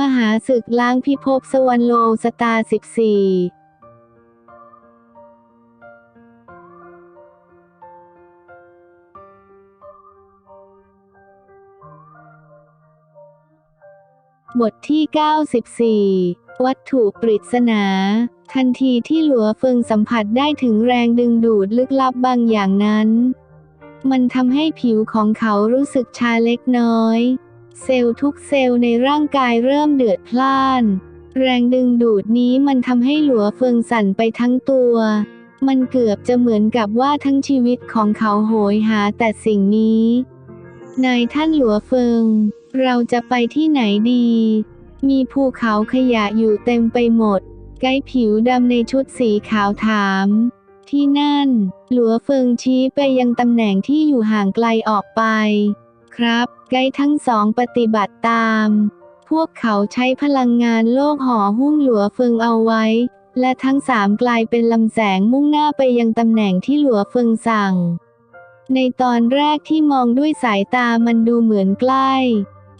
มหาศึกล้างพิภพสวรรณโลสตาร์14บทที่ 94 วัตถุปริศนา ทันทีที่หลัวเฟิงสัมผัสได้ถึงแรงดึงดูดลึกลับบางอย่างนั้น มันทำให้ผิวของเขารู้สึกชาเล็กน้อย เซลล์ทุกเซลล์ในร่างกายเริ่มเดือดพล่าน แรงดึงดูดนี้มันทำให้หลัวเฟิงสั่นไปทั้งตัว มันเกือบจะเหมือนกับว่าทั้งชีวิตของเขาโหยหาแต่สิ่งนี้ นายท่านหลัวเฟิง เราจะไปที่ไหนดี มีภูเขาขยะอยู่เต็มไปหมด ไกด์ผิวดำในชุดสีขาวถาม ที่นั่น หลัวเฟิงชี้ไปยังตำแหน่งที่อยู่ห่างไกลออกไป ครับ ไกด์ทั้งสองปฏิบัติตาม พวกเขาใช้พลังงานโลกห่อหุ้มหลัวเฟิงเอาไว้ และทั้งสามกลายเป็นลำแสงมุ่งหน้าไปยังตำแหน่งที่หลัวเฟิงสั่ง ในตอนแรกที่มองด้วยสายตามันดูเหมือนใกล้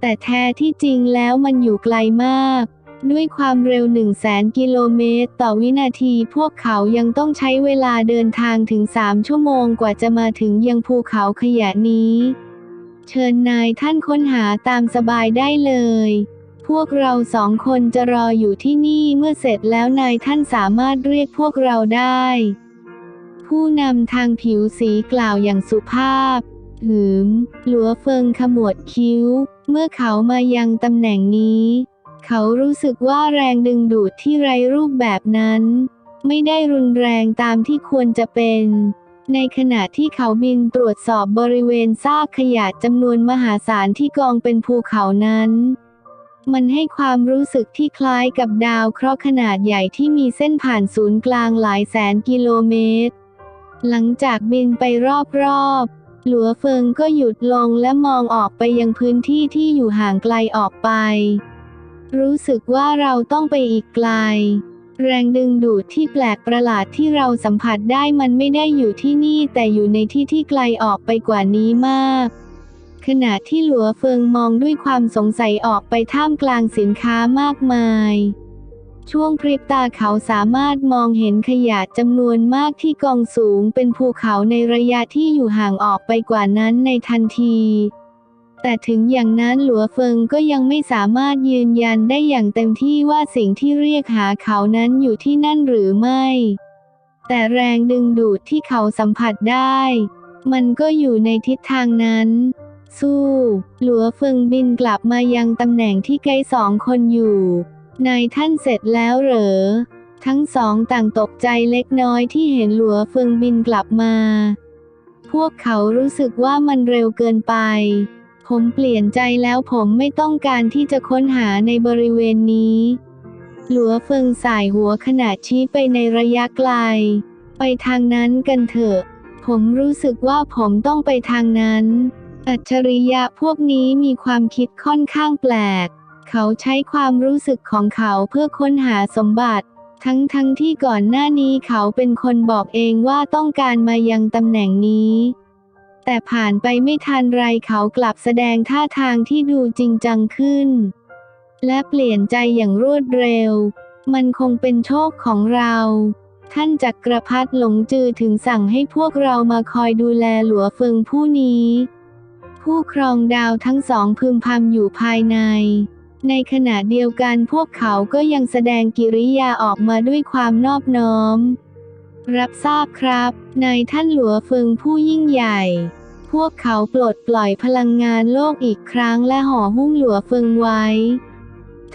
แต่แท้ที่จริงแล้วมันอยู่ไกลมากด้วยความเร็ว 1 0 0 0 0แสนกิโลเมตร ต่อวินาที พวกเขายังต้องใช้เวลาเดินทางถึง 3 ชั่วโมงกว่าจะมาถึงยังภูเขาขยะนี้ เชิญนายท่านค้นหาตามสบายได้เลย พวกเราสองคนจะรออยู่ที่นี่เมื่อเสร็จแล้วนายท่านสามารถเรียกพวกเราได้ ผู้นำทางผิวสีกล่าวอย่างสุภาพ หืม หลัวเฟิงขมวดคิ้ว เมื่อเขามายังตำแหน่งนี้ เขารู้สึกว่าแรงดึงดูดที่ไร้รูปแบบนั้น ไม่ได้รุนแรงตามที่ควรจะเป็น ในขณะที่เขาบินตรวจสอบบริเวณซากขยะจำนวนมหาศาลที่กองเป็นภูเขานั้น มันให้ความรู้สึกที่คล้ายกับดาวเคราะห์ขนาดใหญ่ที่มีเส้นผ่านศูนย์กลางหลายแสนกิโลเมตร หลังจากบินไปรอบๆ หลัวเฟิงก็หยุดลงและมองออกไปยังพื้นที่ที่อยู่ห่างไกลออกไป รู้สึกว่าเราต้องไปอีกไกล แรงดึงดูดที่แปลกประหลาดที่เราสัมผัสได้มันไม่ได้อยู่ที่นี่แต่อยู่ในที่ที่ไกลออกไปกว่านี้มาก ขณะที่หลัวเฟิงมองด้วยความสงสัยออกไปท่ามกลางสินค้ามากมาย ช่วงพริบตาเขาสามารถมองเห็นขยะจำนวนมากที่กองสูงเป็นภูเขาในระยะที่อยู่ห่างออกไปกว่านั้นในทันที แต่ถึงอย่างนั้นหลัวเฟิงก็ยังไม่สามารถยืนยันได้อย่างเต็มที่ว่าสิ่งที่เรียกหาเขานั้นอยู่ที่นั่นหรือไม่ แต่แรงดึงดูดที่เขาสัมผัสได้ มันก็อยู่ในทิศทางนั้น สู้ หลัวเฟิงบินกลับมายังตำแหน่งที่ไกด์สองคนอยู่ นายท่านเสร็จแล้วเหรอ ทั้งสองต่างตกใจเล็กน้อยที่เห็นหลัวเฟิงบินกลับมา พวกเขารู้สึกว่ามันเร็วเกินไป ผมเปลี่ยนใจแล้วผมไม่ต้องการที่จะค้นหาในบริเวณนี้ หลัวเฟิงสายหัวขนาดชี้ไปในระยะไกล ไปทางนั้นกันเถอะ ผมรู้สึกว่าผมต้องไปทางนั้น อัจฉริยะพวกนี้มีความคิดค่อนข้างแปลก เขาใช้ความรู้สึกของเขาเพื่อค้นหาสมบัติ ทั้งทั้งที่ก่อนหน้านี้เขาเป็นคนบอกเองว่าต้องการมายังตำแหน่งนี้ แต่ผ่านไปไม่ทันไรเขากลับแสดงท่าทางที่ดูจริงจังขึ้น และเปลี่ยนใจอย่างรวดเร็ว มันคงเป็นโชคของเรา ท่านจักรพรรดิหลงจือถึงสั่งให้พวกเรามาคอยดูแลหลัวเฟิงผู้นี้ ผู้ครองดาวทั้งสองพึมพำอยู่ภายใน ในขณะเดียวกันพวกเขาก็ยังแสดงกิริยาออกมาด้วยความนอบน้อม รับทราบครับ นายท่านหลัวเฟิงผู้ยิ่งใหญ่ พวกเขาปลดปล่อยพลังงานโลกอีกครั้งและห่อหุ้มหลัวเฟิงไว้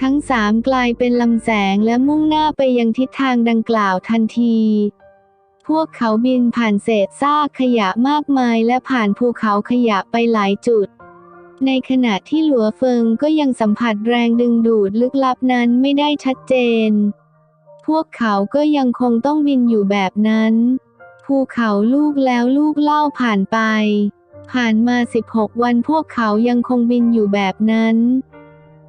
ทั้งสามกลายเป็นลำแสงและมุ่งหน้าไปยังทิศทางดังกล่าวทันที พวกเขาบินผ่านเศษซากขยะมากมายและผ่านภูเขาขยะไปหลายจุด ในขณะที่หลัวเฟิงก็ยังสัมผัสแรงดึงดูดลึกลับนั้นไม่ได้ชัดเจน พวกเขาก็ยังคงต้องบินอยู่แบบนั้น ภูเขาลูกแล้วลูกเล่าผ่านไป ผ่านมา 16 วันพวกเขายังคงบินอยู่แบบนั้น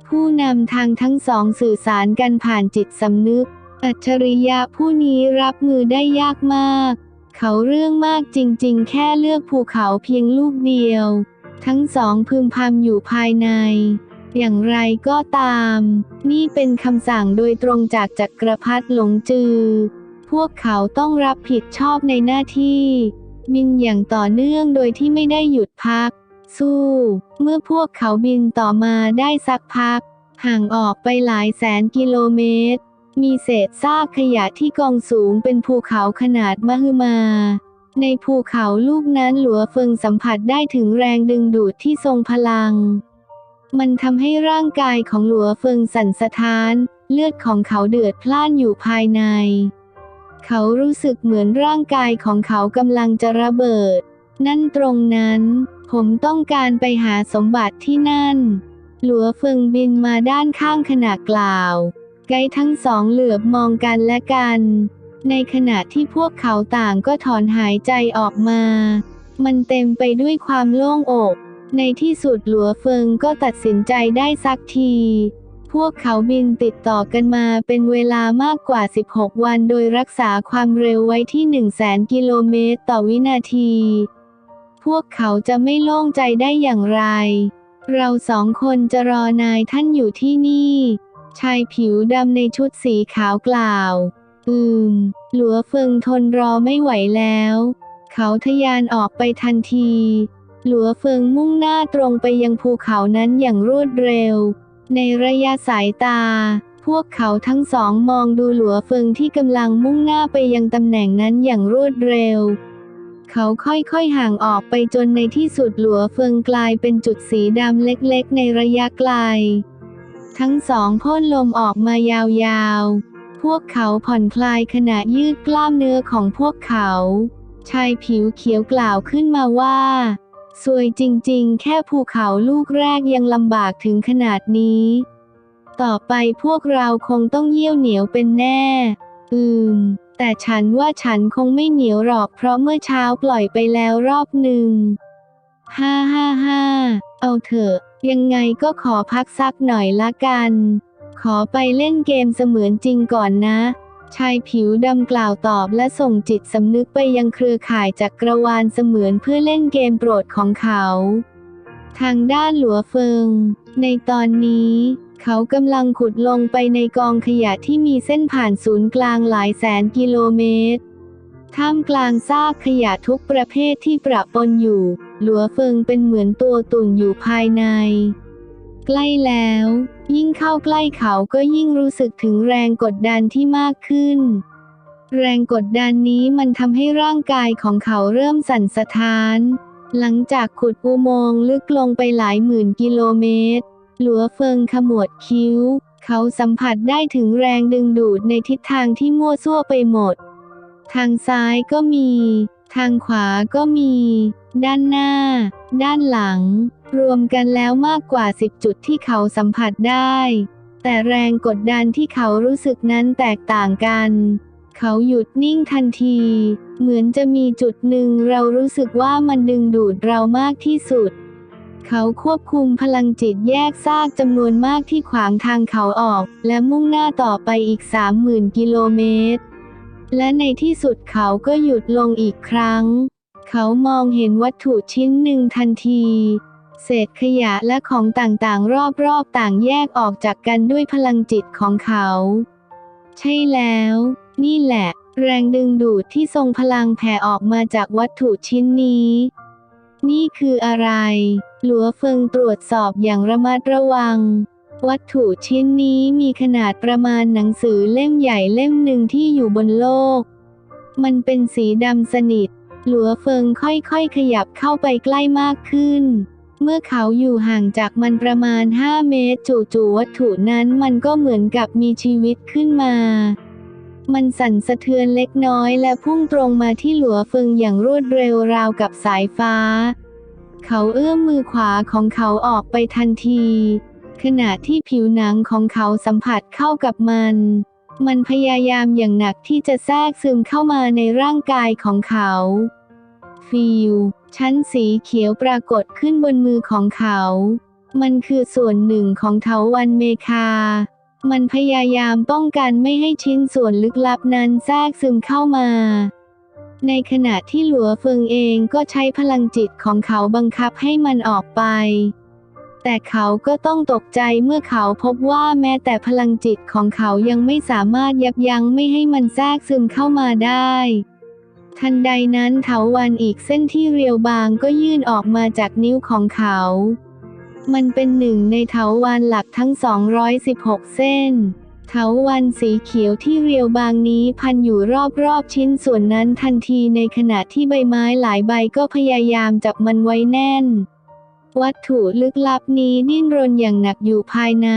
ผู้นำทางทั้งสองสื่อสารกันผ่านจิตสำนึก อัจฉริยะผู้นี้รับมือได้ยากมาก เขาเรื่องมากจริงๆ แค่เลือกภูเขาเพียงลูกเดียว ทั้งสองพึมพำอยู่ภายใน อย่างไรก็ตาม นี่เป็นคำสั่งโดยตรงจากจักรพรรดิหลงจือ พวกเขาต้องรับผิดชอบในหน้าที่ บินอย่างต่อเนื่องโดยที่ไม่ได้หยุดพัก สู้ เมื่อพวกเขาบินต่อมาได้สักพัก ห่างออกไปหลายแสนกิโลเมตร มีเศษซากขยะที่กองสูงเป็นภูเขาขนาดมหึมา ในภูเขาลูกนั้นหลัวเฟิงสัมผัสได้ถึงแรงดึงดูดที่ทรงพลัง มันทำให้ร่างกายของหลัวเฟิงสั่นสะท้าน เลือดของเขาเดือดพล่านอยู่ภายใน เขารู้สึกเหมือนร่างกายของเขากำลังจะระเบิด นั่นตรงนั้น ผมต้องการไปหาสมบัติที่นั่น หลัวเฟิงบินมาด้านข้างขณะกล่าว ไกด์ทั้งสองเหลือบมองกันและกัน ในขณะที่พวกเขาต่างก็ถอนหายใจออกมา มันเต็มไปด้วยความโล่งอก ในที่สุดหลัวเฟิงก็ตัดสินใจได้สักที พวกเขาบินติดต่อกันมาเป็นเวลามากกว่า 16 วันโดยรักษาความเร็วไว้ที่ 1 0 0 0 0แสนกิโลเมตรต่อวินาที พวกเขาจะไม่โล่งใจได้อย่างไร เราสองคนจะรอนายท่านอยู่ที่นี่ ชายผิวดำในชุดสีขาวกล่าว อืม หลัวเฟิงทนรอไม่ไหวแล้ว เขาทะยานออกไปทันที หลัวเฟิงมุ่งหน้าตรงไปยังภูเขานั้นอย่างรวดเร็ว ในระยะสายตา พวกเขาทั้งสองมองดูหลัวเฟิงที่กำลังมุ่งหน้าไปยังตำแหน่งนั้นอย่างรวดเร็ว เขาค่อยๆห่างออกไปจนในที่สุดหลัวเฟิงกลายเป็นจุดสีดำเล็กๆ ในระยะไกล ทั้งสองพ่นลมออกมายาวๆ พวกเขาผ่อนคลายขณะยืดกล้ามเนื้อของพวกเขา ชายผิวเขียวกล่าวขึ้นมาว่า สวยจริงๆ แค่ภูเขาลูกแรกยังลำบากถึงขนาดนี้ ต่อไปพวกเราคงต้องเยี่ยวเหนียวเป็นแน่ อืม แต่ฉันว่าฉันคงไม่เหนียวหรอกเพราะเมื่อเช้าปล่อยไปแล้วรอบหนึ่ง ฮ่าฮ่าฮ่าเอาเถอะ ยังไงก็ขอพักสักหน่อยละกัน ขอไปเล่นเกมเสมือนจริงก่อนนะ ชายผิวดำกล่าวตอบและส่งจิตสำนึกไปยังเครือข่ายจักรวาลเสมือนเพื่อเล่นเกมโปรดของเขา ทางด้านหลัวเฟิง ในตอนนี้เขากำลังขุดลงไปในกองขยะที่มีเส้นผ่านศูนย์กลางหลายแสนกิโลเมตร ท่ามกลางซากขยะทุกประเภทที่ประปนอยู่ หลัวเฟิงเป็นเหมือนตัวตุ่นอยู่ภายใน ใกล้แล้ว ยิ่งเข้าใกล้เขาก็ยิ่งรู้สึกถึงแรงกดดันที่มากขึ้น แรงกดดันนี้มันทำให้ร่างกายของเขาเริ่มสั่นสะท้าน หลังจากขุดอุโมงค์ลึกลงไปหลายหมื่นกิโลเมตร หลัวเฟิงขมวดคิ้ว เขาสัมผัสได้ถึงแรงดึงดูดในทิศทางที่มั่วซั่วไปหมด ทางซ้ายก็มี ทางขวาก็มี ด้านหน้า ด้านหลัง รวมกันแล้วมากกว่า 10 จุดที่เขาสัมผัสได้ แต่แรงกดดันที่เขารู้สึกนั้นแตกต่างกัน เขาหยุดนิ่งทันที เหมือนจะมีจุดหนึ่งเรารู้สึกว่ามันดึงดูดเรามากที่สุด เขาควบคุมพลังจิตแยกซากจำนวนมากที่ขวางทางเขาออก และมุ่งหน้าต่อไปอีก 30,000 กิโลเมตร และในที่สุดเขาก็หยุดลงอีกครั้ง เขามองเห็นวัตถุชิ้นหนึ่งทันที เศษขยะและของต่างๆ รอบๆ ต่างแยกออกจากกันด้วยพลังจิตของเขา ใช่แล้ว นี่แหละ แรงดึงดูดที่ทรงพลังแผ่ออกมาจากวัตถุชิ้นนี้ นี่คืออะไร หลัวเฟิงตรวจสอบอย่างระมัดระวัง วัตถุชิ้นนี้มีขนาดประมาณหนังสือเล่มใหญ่เล่มหนึ่งที่อยู่บนโลก มันเป็นสีดำสนิท หลัวเฟิงค่อยๆขยับเข้าไปใกล้มากขึ้น เมื่อเขาอยู่ห่างจากมันประมาณ 5 เมตร จู่ๆวัตถุนั้นมันก็เหมือนกับมีชีวิตขึ้นมา มันสั่นสะเทือนเล็กน้อยและพุ่งตรงมาที่หลัวเฟิงอย่างรวดเร็วราวกับสายฟ้า เขาเอื้อมมือขวาของเขาออกไปทันที ขณะที่ผิวหนังของเขาสัมผัสเข้ากับมัน มันพยายามอย่างหนักที่จะแทรกซึมเข้ามาในร่างกายของเขา ฟิลชั้นสีเขียวปรากฏขึ้นบนมือของเขา มันคือส่วนหนึ่งของเถาวันเมคา มันพยายามป้องกันไม่ให้ชิ้นส่วนลึกลับนั้นแทรกซึมเข้ามา ในขณะที่หลัวเฟิงเองก็ใช้พลังจิตของเขาบังคับให้มันออกไป แต่เขาก็ต้องตกใจเมื่อเขาพบว่าแม้แต่พลังจิตของเขายังไม่สามารถยับยั้งไม่ให้มันแทรกซึมเข้ามาได้ ทันใดนั้นเถาวันอีกเส้นที่เรียวบางก็ยื่นออกมาจากนิ้วของเขา มันเป็นหนึ่งในเถาวันหลักทั้ง 216 เส้นเถาวันสีเขียวที่เรียวบางนี้พันอยู่รอบๆชิ้นส่วนนั้นทันทีในขณะที่ใบไม้หลายใบก็พยายามจับมันไว้แน่น วัตถุลึกลับนี้ดิ้นรนอย่างหนักอยู่ภายใน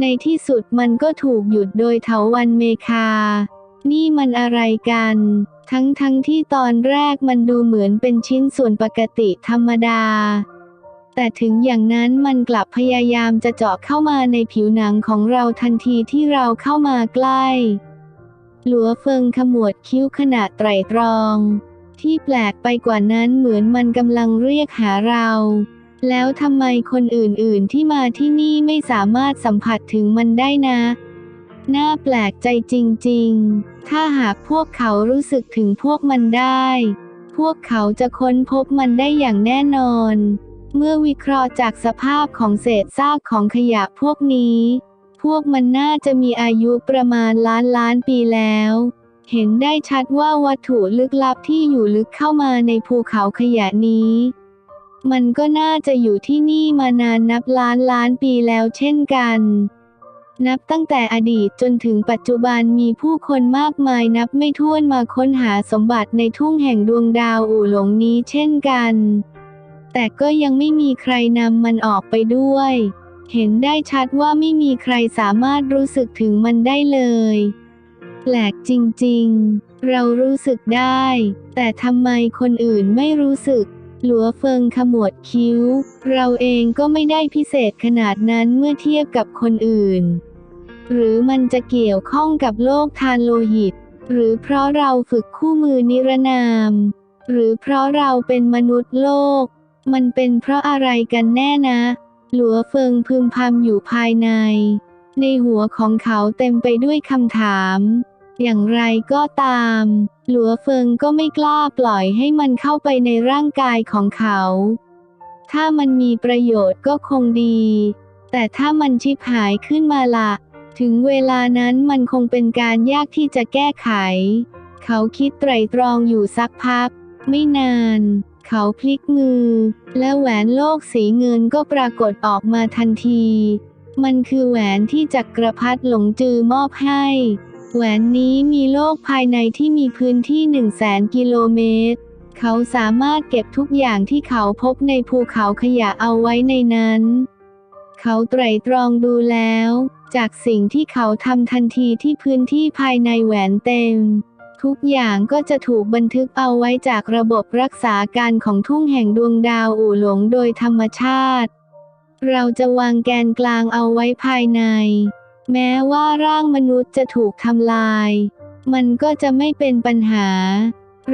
ในที่สุดมันก็ถูกหยุดโดยเถาวันเมคา นี่มันอะไรกัน ทั้งทั้งที่ตอนแรกมันดูเหมือนเป็นชิ้นส่วนปกติธรรมดา แต่ถึงอย่างนั้นมันกลับพยายามจะเจาะเข้ามาในผิวหนังของเราทันทีที่เราเข้ามาใกล้ หลัวเฟิงขมวดคิ้วขณะไตรตรอง ที่แปลกไปกว่านั้นเหมือนมันกำลังเรียกหาเรา แล้วทำไมคนอื่นๆที่มาที่นี่ไม่สามารถสัมผัสถึงมันได้นะ น่าแปลกใจจริงๆ ถ้าหากพวกเขารู้สึกถึงพวกมันได้ พวกเขาจะค้นพบมันได้อย่างแน่นอน เมื่อวิเคราะห์จากสภาพของเศษซากของขยะพวกนี้ พวกมันน่าจะมีอายุประมาณล้านล้านปีแล้ว เห็นได้ชัดว่าวัตถุลึกลับที่อยู่ลึกเข้ามาในภูเขาขยะนี้ มันก็น่าจะอยู่ที่นี่มานานนับล้านล้านปีแล้วเช่นกัน นับตั้งแต่อดีตจนถึงปัจจุบันมีผู้คนมากมายนับไม่ถ้วนมาค้นหาสมบัติในทุ่งแห่งดวงดาวอู่หลงนี้เช่นกัน แต่ก็ยังไม่มีใครนำมันออกไปด้วย เห็นได้ชัดว่าไม่มีใครสามารถรู้สึกถึงมันได้เลย แปลกจริงๆ เรารู้สึกได้ แต่ทำไมคนอื่นไม่รู้สึกหลัวเฟิงขมวดคิ้ว เราเองก็ไม่ได้พิเศษขนาดนั้นเมื่อเทียบกับคนอื่น หรือมันจะเกี่ยวข้องกับโลกทานโลหิต หรือเพราะเราฝึกคู่มือนิรนาม หรือเพราะเราเป็นมนุษย์โลก มันเป็นเพราะอะไรกันแน่นะ หลัวเฟิงพึมพำอยู่ภายใน ในหัวของเขาเต็มไปด้วยคำถาม อย่างไรก็ตาม หลัวเฟิงก็ไม่กล้าปล่อยให้มันเข้าไปในร่างกายของเขา ถ้ามันมีประโยชน์ก็คงดี แต่ถ้ามันชิบหายขึ้นมาละ ถึงเวลานั้นมันคงเป็นการยากที่จะแก้ไข เขาคิดไตรตรองอยู่สักพัก ไม่นาน เขาพลิกมือ และแหวนโลกสีเงินก็ปรากฏออกมาทันที มันคือแหวนที่จักรพรรดิหลงจือมอบให้ แหวนนี้มีโลกภายในที่มีพื้นที่1 0 0 0 0แสนกิโลเมตร เขาสามารถเก็บทุกอย่างที่เขาพบในภูเขาขยะเอาไว้ในนั้น เขาไตรตรองดูแล้ว จากสิ่งที่เขาทำทันทีที่พื้นที่ภายในแหวนเต็ม ทุกอย่างก็จะถูกบันทึกเอาไว้จากระบบรักษาการของทุ่งแห่งดวงดาวอู่หลงโดยธรรมชาติ เราจะวางแกนกลางเอาไว้ภายใน แม้ว่าร่างมนุษย์จะถูกทำลาย มันก็จะไม่เป็นปัญหา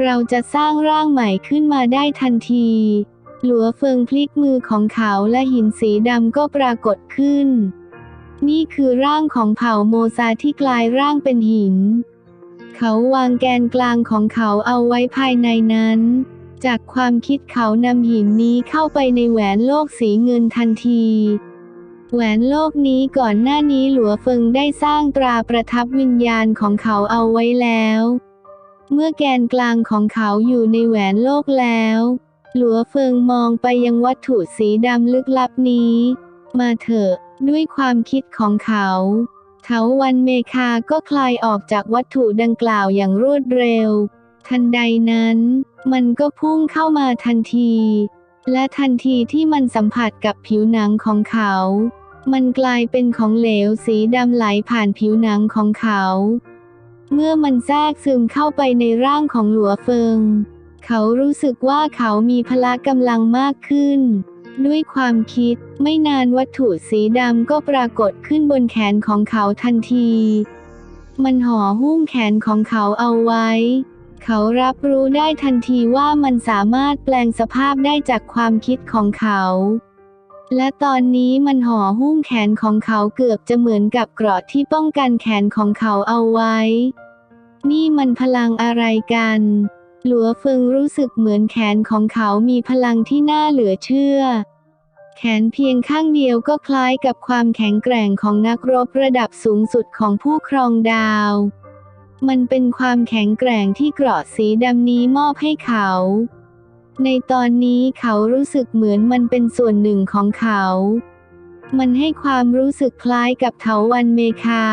เราจะสร้างร่างใหม่ขึ้นมาได้ทันทีหลัวเฟิงพลิกมือของเขาและหินสีดำก็ปรากฏขึ้น นี่คือร่างของเผ่าโมซาที่กลายร่างเป็นหิน เขาวางแกนกลางของเขาเอาไว้ภายในนั้น จากความคิดเขานำหินนี้เข้าไปในแหวนโลกสีเงินทันที แหวนโลกนี้ก่อนหน้านี้หลัวเฟิงได้สร้างตราประทับวิญญาณของเขาเอาไว้แล้ว เมื่อแกนกลางของเขาอยู่ในแหวนโลกแล้ว หลัวเฟิงมองไปยังวัตถุสีดำลึกลับนี้ มาเถอะ ด้วยความคิดของเขาเถาวันเมคาก็คลายออกจากวัตถุดังกล่าวอย่างรวดเร็ว ทันใดนั้น มันก็พุ่งเข้ามาทันที และทันทีที่มันสัมผัสกับผิวหนังของเขา มันกลายเป็นของเหลวสีดำไหลผ่านผิวหนังของเขา เมื่อมันแทรกซึมเข้าไปในร่างของหลัวเฟิง เขารู้สึกว่าเขามีพละกำลังมากขึ้น ด้วยความคิด ไม่นานวัตถุสีดำก็ปรากฏขึ้นบนแขนของเขาทันที มันห่อหุ้มแขนของเขาเอาไว้ เขารับรู้ได้ทันทีว่ามันสามารถแปลงสภาพได้จากความคิดของเขา และตอนนี้มันห่อหุ้มแขนของเขาเกือบจะเหมือนกับเกราะที่ป้องกันแขนของเขาเอาไว้ นี่มันพลังอะไรกัน หลัวเฟิงรู้สึกเหมือนแขนของเขามีพลังที่น่าเหลือเชื่อ แขนเพียงข้างเดียวก็คล้ายกับความแข็งแกร่งของนักรบระดับสูงสุดของผู้ครองดาว มันเป็นความแข็งแกร่งที่เกราะสีดำนี้มอบให้เขา ในตอนนี้เขารู้สึกเหมือนมันเป็นส่วนหนึ่งของเขา มันให้ความรู้สึกคล้ายกับเถาวันเมคา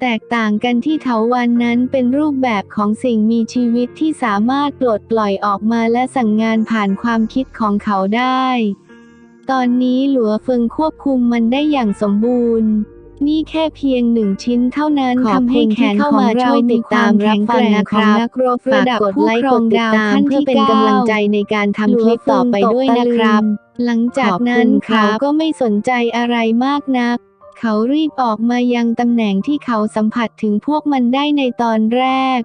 แตกต่างกันที่เถาวันนั้นเป็นรูปแบบของสิ่งมีชีวิตที่สามารถปลดปล่อยออกมาและสั่งงานผ่านความคิดของเขาได้ ตอนนี้หลัวเฟิงควบคุมมันได้อย่างสมบูรณ์ นี่แค่เพียงหนึ่งชิ้นเท่านั้นขอบทำให้คุณแขที่นเข้าของมาเราช่วยติมีดควาตามมรัแข็บงฟัแกงร่งนะขคองรับนักรบฝาระกดับกดผู้ไลค์ครองกดติดดาวตามขั้นเพื่อที่เป็นเก้ากำลังใจในการทำคลิปต่อไปด้วยนะครับ หลังจากนั้นขอบคุณครัเขาบก็ไม่สนใจอะไรมากนัก เขารีบออกมายังตำแหน่งที่เขาสัมผัสถึงพวกมันได้ในตอนแรก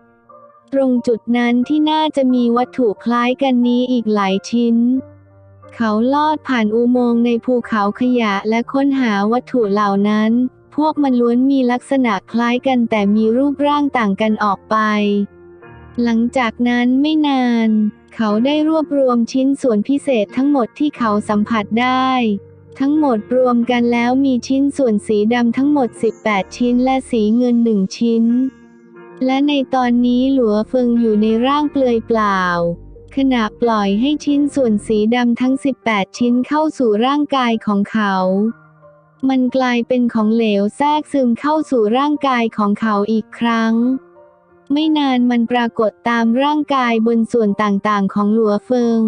ตรงจุดนั้นที่น่าจะมีวัตถุคล้ายกันนี้อีกหลายชิ้น เขาลอดผ่านอุโมงค์ในภูเขาขยะและค้นหาวัตถุเหล่านั้น พวกมันล้วนมีลักษณะคล้ายกันแต่มีรูปร่างต่างกันออกไป หลังจากนั้นไม่นาน เขาได้รวบรวมชิ้นส่วนพิเศษทั้งหมดที่เขาสัมผัสได้ ทั้งหมดรวมกันแล้วมีชิ้นส่วนสีดำทั้งหมด 18 ชิ้นและสีเงินหนึ่งชิ้น และในตอนนี้หลัวเฟิงอยู่ในร่างเปลือยเปล่า ขณะปล่อยให้ชิ้นส่วนสีดำทั้ง 18 ชิ้นเข้าสู่ร่างกายของเขา มันกลายเป็นของเหลวแทรกซึมเข้าสู่ร่างกายของเขาอีกครั้ง ไม่นานมันปรากฏตามร่างกายบนส่วนต่างๆ ของหลัวเฟิง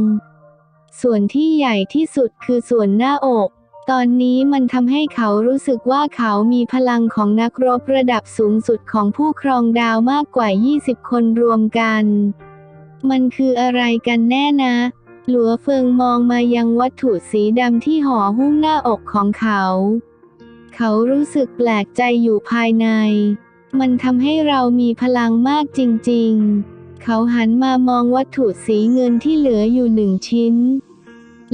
ส่วนที่ใหญ่ที่สุดคือส่วนหน้าอก ตอนนี้มันทำให้เขารู้สึกว่าเขามีพลังของนักรบระดับสูงสุดของผู้ครองดาวมากกว่า 20 คนรวมกัน มันคืออะไรกันแน่นะ หลัวเฟิงมองมายังวัตถุสีดำที่ห่อหุ้มหน้าอกของเขา เขารู้สึกแปลกใจอยู่ภายใน มันทำให้เรามีพลังมากจริงๆ เขาหันมามองวัตถุสีเงินที่เหลืออยู่หนึ่งชิ้น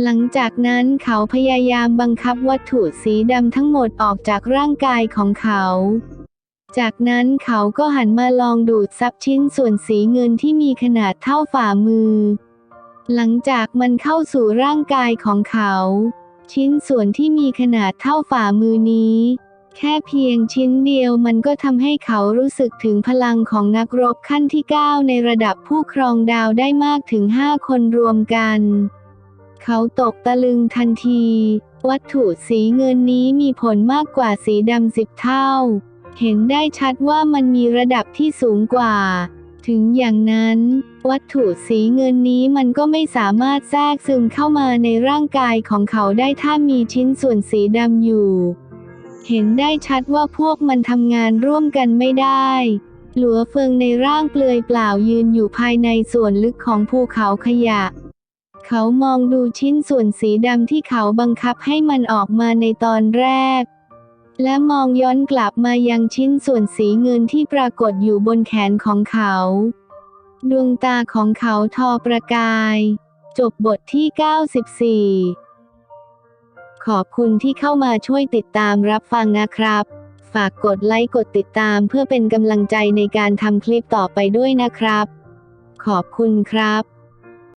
หลังจากนั้นเขาพยายามบังคับวัตถุสีดำทั้งหมดออกจากร่างกายของเขา จากนั้นเขาก็หันมาลองดูดซับชิ้นส่วนสีเงินที่มีขนาดเท่าฝ่ามือ หลังจากมันเข้าสู่ร่างกายของเขา ชิ้นส่วนที่มีขนาดเท่าฝ่ามือนี้ แค่เพียงชิ้นเดียวมันก็ทำให้เขารู้สึกถึงพลังของนักรบขั้นที่ 9 ในระดับผู้ครองดาวได้มากถึง 5 คนรวมกัน เขาตกตะลึงทันที วัตถุสีเงินนี้มีผลมากกว่าสีดำสิบเท่า เห็นได้ชัดว่ามันมีระดับที่สูงกว่า ถึงอย่างนั้น วัตถุสีเงินนี้มันก็ไม่สามารถแทรกซึมเข้ามาในร่างกายของเขาได้ถ้ามีชิ้นส่วนสีดำอยู่ เห็นได้ชัดว่าพวกมันทำงานร่วมกันไม่ได้หลัวเฟิงในร่างเปลือยเปล่ายืนอยู่ภายในส่วนลึกของภูเขาขยะ เขามองดูชิ้นส่วนสีดำที่เขาบังคับให้มันออกมาในตอนแรก และมองย้อนกลับมายังชิ้นส่วนสีเงินที่ปรากฏอยู่บนแขนของเขา ดวงตาของเขาทอประกาย จบบทที่ 94 ขอบคุณที่เข้ามาช่วยติดตามรับฟังนะครับ ฝากกดไลค์กดติดตามเพื่อเป็นกำลังใจในการทำคลิปต่อไปด้วยนะครับ ขอบคุณครับ